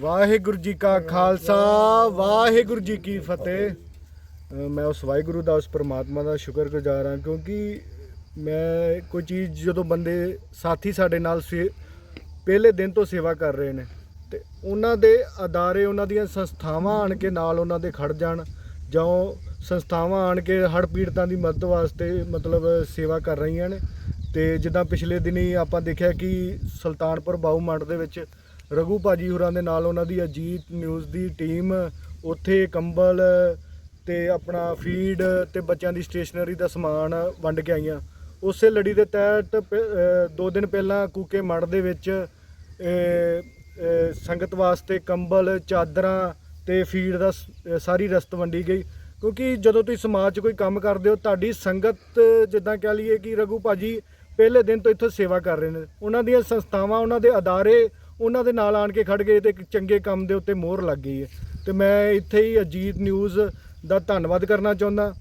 ਵਾਹਿਗੁਰੂ ਜੀ ਕਾ ਖਾਲਸਾ, ਵਾਹਿਗੁਰੂ ਜੀ ਕੀ ਫਤਿਹ। ਮੈਂ ਉਸ ਵਾਹਿਗੁਰੂ ਦਾ, ਉਸ ਪਰਮਾਤਮਾ ਦਾ ਸ਼ੁਕਰਗੁਜ਼ਾਰ ਹਾਂ, ਕਿਉਂਕਿ ਮੈਂ ਕੋਈ ਚੀਜ਼ ਜਦੋਂ ਬੰਦੇ, ਸਾਥੀ ਸਾਡੇ ਨਾਲ ਸੇ, ਪਹਿਲੇ ਦਿਨ ਤੋਂ ਸੇਵਾ ਕਰ ਰਹੇ ਨੇ, ਤੇ ਉਹਨਾਂ ਦੇ ਅਦਾਰੇ, ਉਹਨਾਂ ਦੀਆਂ ਸੰਸਥਾਵਾਂ ਆਣ ਕੇ ਨਾਲ ਉਹਨਾਂ ਦੇ ਖੜ ਜਾਣ, ਜਾਂ ਉਹ ਸੰਸਥਾਵਾਂ ਆਣ ਕੇ ਹੜ੍ਹ ਪੀੜਤਾਂ ਦੀ ਮਦਦ ਵਾਸਤੇ ਮਤਲਬ ਸੇਵਾ ਕਰ ਰਹੀਆਂ ਨੇ। ਤੇ ਜਿੱਦਾਂ ਪਿਛਲੇ ਦਿਨੀ ਆਪਾਂ ਦੇਖਿਆ ਕਿ ਸੁਲਤਾਨਪੁਰ ਬਾਊ ਮੰਡ ਦੇ ਵਿੱਚ ਰਘੂ ਭਾਜੀ ਹੋਰਾਂ ਦੇ ਨਾਲ ਉਹਨਾਂ ਦੀ ਅਜੀਤ ਨਿਊਜ਼ ਦੀ ਟੀਮ ਉੱਥੇ ਕੰਬਲ ਤੇ ਆਪਣਾ ਫੀਡ ਤੇ ਬੱਚਿਆਂ ਦੀ ਸਟੇਸ਼ਨਰੀ ਦਾ ਸਮਾਨ ਵੰਡ ਕੇ ਆਈਆਂ। ਉਸੇ ਲੜੀ ਦੇ ਤਹਿਤ ਪ- ਦੋ ਦਿਨ ਪਹਿਲਾਂ ਕੂਕੇ ਮੜ ਦੇ ਵਿੱਚ ਸੰਗਤ ਵਾਸਤੇ ਕੰਬਲ, ਚਾਦਰਾਂ ਤੇ ਫੀਡ ਦਾ ਸਾਰੀ ਰਸਤ ਵੰਡੀ ਗਈ। ਕਿਉਂਕਿ ਜਦੋਂ ਤੁਸੀਂ ਸਮਾਜ 'ਚ ਕੋਈ ਕੰਮ ਕਰਦੇ ਹੋ, ਤੁਹਾਡੀ ਸੰਗਤ, ਜਿੱਦਾਂ ਕਹਿ ਲਈਏ ਕਿ ਰਘੂ ਭਾਜੀ ਪਹਿਲੇ ਦਿਨ ਤੋਂ ਇੱਥੇ ਸੇਵਾ ਕਰ ਰਹੇ ਨੇ। ਉਹਨਾਂ ਦੀਆਂ ਸੰਸਥਾਵਾਂ, ਉਹਨਾਂ ਦੇ ਅਦਾਰੇ ਉਹਨਾਂ ਦੇ ਨਾਲ ਆਣ ਕੇ ਖੜ ਗਏ ਤੇ ਇੱਕ ਚੰਗੇ ਕੰਮ ਦੇ ਉੱਤੇ ਮੋਹਰ ਲੱਗ ਗਈ ਹੈ। ਤੇ ਮੈਂ ਇੱਥੇ ਹੀ ਅਜੀਤ ਨਿਊਜ਼ ਦਾ ਧੰਨਵਾਦ ਕਰਨਾ ਚਾਹੁੰਦਾ,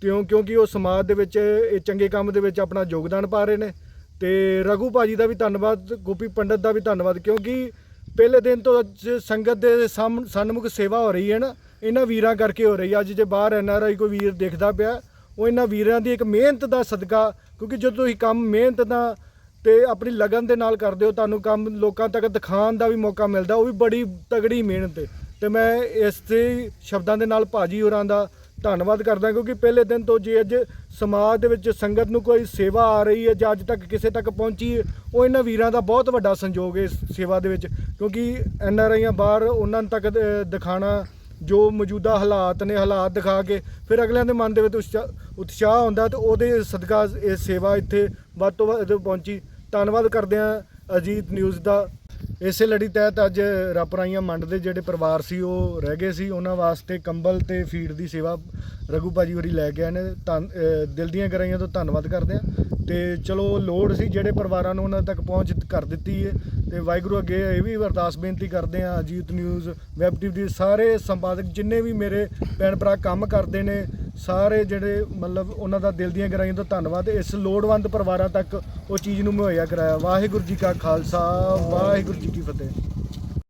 ਕਿਉਂ ਕਿਉਂਕਿ ਉਹ ਸਮਾਜ ਦੇ ਵਿੱਚ, ਇਹ ਚੰਗੇ ਕੰਮ ਦੇ ਵਿੱਚ ਆਪਣਾ ਯੋਗਦਾਨ ਪਾ ਰਹੇ ਨੇ। ਤੇ ਰਘੂ ਭਾਜੀ ਦਾ ਵੀ ਧੰਨਵਾਦ, ਗੋਪੀ ਪੰਡਤ ਦਾ ਵੀ ਧੰਨਵਾਦ, ਕਿਉਂਕਿ ਪਹਿਲੇ ਦਿਨ ਤੋਂ ਅੱਜ ਸੰਗਤ ਦੇ ਸਾਹਮ- ਸਨਮੁਖ ਸੇਵਾ ਹੋ ਰਹੀ ਹੈ ਨਾ, ਇਹਨਾਂ ਵੀਰਾਂ ਕਰਕੇ ਹੋ ਰਹੀ ਹੈ। ਅੱਜ ਜੇ ਬਾਹਰ ਐਨ ਆਰ ਆਈ ਕੋਈ ਵੀਰ ਦੇਖਦਾ ਪਿਆ, ਉਹ ਇਹਨਾਂ ਵੀਰਾਂ ਦੀ ਇੱਕ ਮਿਹਨਤ ਦਾ ਸਦਕਾ, ਕਿਉਂਕਿ ਜਦੋਂ ਤੁਸੀਂ ਕੰਮ ਮਿਹਨਤ ਦਾ ਤੇ ਆਪਣੀ ਲਗਨ ਦੇ ਨਾਲ ਕਰਦੇ ਹੋ ਤੁਹਾਨੂੰ ਕੰਮ ਲੋਕਾਂ ਤੱਕ ਦਿਖਾਉਣ ਦਾ ਵੀ ਮੌਕਾ ਮਿਲਦਾ ਉਹ ਵੀ ਬੜੀ ਤਗੜੀ ਮਿਹਨਤ ਹੈ। ਤੇ ਮੈਂ ਇਸ ਦੇ ਸ਼ਬਦਾਂ ਦੇ ਨਾਲ ਭਾਜੀ ਹੋਰਾਂ ਦਾ ਧੰਨਵਾਦ ਕਰਦਾ ਕਿਉਂਕਿ ਪਹਿਲੇ ਦਿਨ ਤੋਂ ਜੇ ਅੱਜ ਸਮਾਜ ਦੇ ਵਿੱਚ ਸੰਗਤ ਨੂੰ ਕੋਈ ਸੇਵਾ ਆ ਰਹੀ ਹੈ ਜਾਂ ਅੱਜ ਤੱਕ ਕਿਸੇ ਤੱਕ ਪਹੁੰਚੀ ਹੈ, ਉਹ ਇਹਨਾਂ ਵੀਰਾਂ ਦਾ ਬਹੁਤ ਵੱਡਾ ਸੰਯੋਗ ਹੈ ਇਸ ਸੇਵਾ ਦੇ ਵਿੱਚ ਕਿਉਂਕਿ ਐਨ ਆਰ ਆਈਆਂ ਬਾਹਰ ਉਹਨਾਂ ਤੱਕ ਦ- ਦਿਖਾਣਾ ਜੋ ਮੌਜੂਦਾ ਹਾਲਾਤ ਨੇ ਹਾਲਾਤ ਦਿਖਾ ਕੇ ਫਿਰ ਅਗਲਿਆਂ ਦੇ ਮਨ ਦੇ ਵਿੱਚ ਉਤਸ਼ਾ- ਉਤਸ਼ਾਹ ਹੁੰਦਾ ਤੇ ਉਹਦੇ ਸਦਕਾ ਇਹ ਸੇਵਾ ਇੱਥੇ ਵੱਧ ਤੋਂ ਵੱਧ ਪਹੁੰਚੀ। ਧੰਨਵਾਦ ਕਰਦੇ ਹਾਂ ਅਜੀਤ ਨਿਊਜ਼ ਦਾ। ਇਸੇ ਲੜੀ ਤਹਿਤ ਅੱਜ ਰਾਪਰਾਈਆਂ ਮੰਡ ਦੇ ਜਿਹੜੇ ਪਰਿਵਾਰ ਸੀ, ਉਹ ਰਹਿ ਗਏ ਸੀ। ਉਹਨਾਂ ਵਾਸਤੇ ਕੰਬਲ ਤੇ ਫੀਡ ਦੀ ਸੇਵਾ ਰਘੂ ਭਾਜੀ ਹੋਰੀ ਲੈ ਕੇ ਆਏ ਨੇ। ਧੰਨ ਦਿਲ ਦੀਆਂ ਗਰਾਈਆਂ ਤੋਂ ਧੰਨਵਾਦ ਕਰਦੇ ਹਾਂ। ਤੇ ਚਲੋ ਲੋੜ ਸੀ ਜਿਹੜੇ ਪਰਿਵਾਰਾਂ ਨੂੰ ਉਹਨਾਂ ਤੱਕ ਪਹੁੰਚ ਕਰ ਦਿੱਤੀ ਹੈ ਤੇ ਵਾਹਿਗੁਰੂ ਅੱਗੇ ਇਹ ਵੀ ਅਰਦਾਸ ਬੇਨਤੀ ਕਰਦੇ ਹਾਂ, ਅਜੀਤ ਨਿਊਜ਼, ਵੈਬ ਟੀਵੀ ਦੇ ਸਾਰੇ ਸੰਪਾਦਕ ਜਿੰਨੇ ਵੀ ਮੇਰੇ ਭੈਣ ਭਰਾ ਕੰਮ ਕਰਦੇ ਨੇ, ਸਾਰੇ ਜਿਹੜੇ ਮਤਲਬ ਉਹਨਾਂ ਦਾ ਦਿਲ ਦੀਆਂ ਗਹਿਰਾਈਆਂ ਤੋਂ ਧੰਨਵਾਦ। ਇਸ ਲੋੜਵੰਦ ਪਰਿਵਾਰਾਂ ਤੱਕ ਉਹ ਚੀਜ਼ ਨੂੰ ਮੁਹੱਈਆ ਕਰਾਇਆ। ਵਾਹਿਗੁਰੂ ਜੀ ਕਾ ਖਾਲਸਾ, ਵਾਹਿਗੁਰੂ ਜੀ ਕੀ ਫਤਿਹ।